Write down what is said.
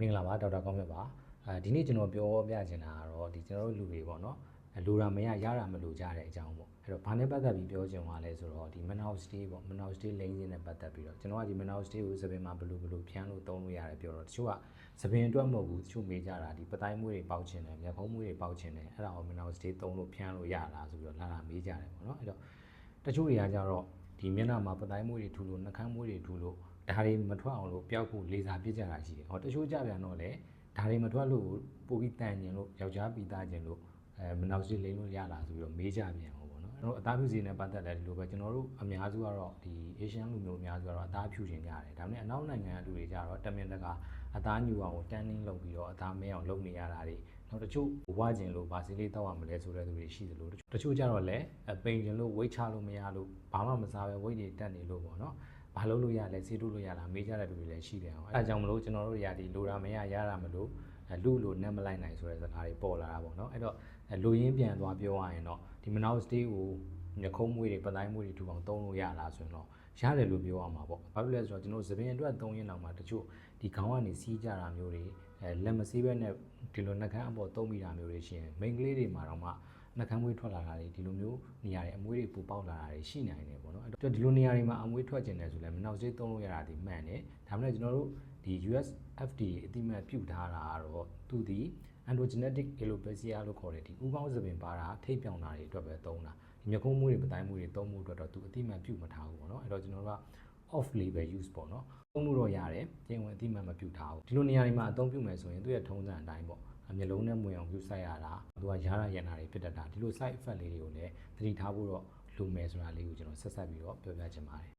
မင်္ဂလာပါဒေါက်တာကောင်းမြတ်ပါအဲဒီနေ့ကျွန်တော်ပြောပြချင်တာကတော့ဒီကျွန်တော်တို့လူတွေပေါ့နော်အဲလိုတာမရရတာမလို့ကြတဲ့အကြောင်းပေါ့အဲ့တော့ဘာနဲ့ပတ်သက်ပြီးပြောချင်သွားလဲဆိုတော့ဒီ Manaus Stay ပေါ့ Manaus Stay လိမ့်စင်းနဲ့ပတ်သက်ပြီးတော့ကျွန်တော်ကဒီ Manaus Stay ကိုစပင်မှာဘယ်လိုဘယ်လိုဖြန်းလို့သုံးလို့ရတယ်ပြောတော့တချို့ကစပင်အတွက်မဟုတ်ဘူးတချို့မေးကြတာဒီပတိုင်းမွေးတွေပေါက်ချင်တယ်မျက်ခုံးမွေးတွေပေါက်ချင်တယ်အဲ့ဒါကို Manaus Stay သုံးလို့ဖြန်းလို့ရလားဆိုပြီးတော့လာလာမေးကြတယ်ပေါ့နော်အဲ့တော့တချို့တွေကကြတော့ ဒီမျက်နှာမှာပတိုင်းမွေးတွေထူလို့နှာခမ်းမွေးတွေထူလို့ဒါတွေမထွက်အောင်လို့ပျောက်ဖို့လေစာပြစ်ကြတာရှိတယ်ဟောတချို့ကြပြန်တော့လေဒါတွေမထွက်လို့ပိုပြီးတန်ကျင်လို့ယောက်ျားပြီးသားကျင်လို့အဲမနောက်စီလိမ့်လို့ရလာဆိုပြီးတော့မေးကြပြန်အော င်ပေါ့နော်အဲ့တော့အသားဖြူစီနဲ့ပတ်သက်တဲ့ဒီလိုပဲကျွန်တော်တို့အများစုကတော့ဒီ Asian လူမျိုးအများစုကတော့အသားဖြူခြင်းကြတယ်ဒါပေမဲ့အနောက်နိုင်ငံကလူတွေကြတော့တမင်တကာအသားညူအောင်တန်းနှင်းလုပ်ပြီးတော့အသားမဲအောင်လုပ်နေရတာတွေနောက်တချို့ဝါကျင်လို့ဗာစီလေးတောက်ရမလဲဆိုတဲ့သူတွေရှိသလိုတချို့ကြတော့လည်းပိန်ကျင်လို့ဝိတ်ချလို့မရလို့ဘာမှမစားပဲဝိတ်တွေတက်နေလို့ပေါ့နော်ဘာလို့လို့ရလဲစီးတူးလို့ရလားမေးကြတဲ့လူတွေလည်းရှိတယ်အောင်အဲဒါကြောင့်မလို့ကျွန်တော်တို့ရာဒီလိုတာမရရတာမလို့အဲ လူလိုနက်မလိုက်နိုင်ဆိုတဲ့စကားတွေပေါ်လာတာပေါ့နော်အဲ့တော့အဲလူရင်းပြန်သွားပြောရရင်တော့ဒီမနောက်စတေးကိုညခုံးမွေးတွေပတိုင်းမွေးတွေထူအောင်သုံးလို့ရလားဆိုရင်တော့ရတယ်လို့ပြောရမှာပေါ့ဘာဖြစ်လဲဆိုတော့ကျွန်တော်သပင်အတွက်သုံးရင်တော့မှတချို့ဒီခေါင်းကနေစီးကြတာမျိုးတွေအဲလက်မစီးဘဲနဲ့ဒီလိုနှကန်းအပေါ်သုံးမိတာမျိုးတွေရှိရင်မိန်းကလေးတွေမှာတော့မှနှကန်းမွေးထွက်လာတာတွေဒီလိုမျိုးနေရာတွေအမွေးတွေပူပေါက်လာတာတွေရှိနိုင်တယ်ပေါ့နော်အဲ့တော့ဒီလိုနေရာတွေမှာအမွေးထွက်ကျင်တယ်ဆိုလဲမနောက်စတေးသုံးလို့ရတာဒီမှန်တယ်ဒါမှမဟုတ်ကျွန်တော်တို့ဒီ US FDA အတိအမှတ်ပြုထားတာကတော့သူဒီ androgenetic alopecia လို့ခေါ်တဲ့ဒီဥကောင်းစပင်ပါတာထိပ်ပြောင်တာတွေအတွက်ပဲသုံးတာဒီမျက်ခုံးမွေးတွေပတိုင်းမွေးတွေသုံးမှုအတွက်တော့သူအတိအမှတ်ပြုမထားဘူးပေါ့နော်အဲ့တော့ကျွန်တော်တို့က off label use ပေါ့နော်သုံးလို့တော့ရတယ်ပြင်ဝင်အတိအမှတ်မပြုထားဘူးဒီလိုနေရာတွေမှာအသုံးပြုမယ်ဆိုရင်သူ့ရဲ့ထုံးစံအတိုင်းပေါ့မျက်လုံးနဲ့မွေအောင်ပြုဆိုင်ရတာသူကရားရရန်တာတွေဖြစ်တတ်တာဒီလို side effect လေးတွေကိုလည်းသတိထားဖို့တော့လိုမယ်ဆိုတာလေးကိုကျွန်တော်ဆက်ဆက်ပြီးတော့ပြောပြချင်ပါတယ်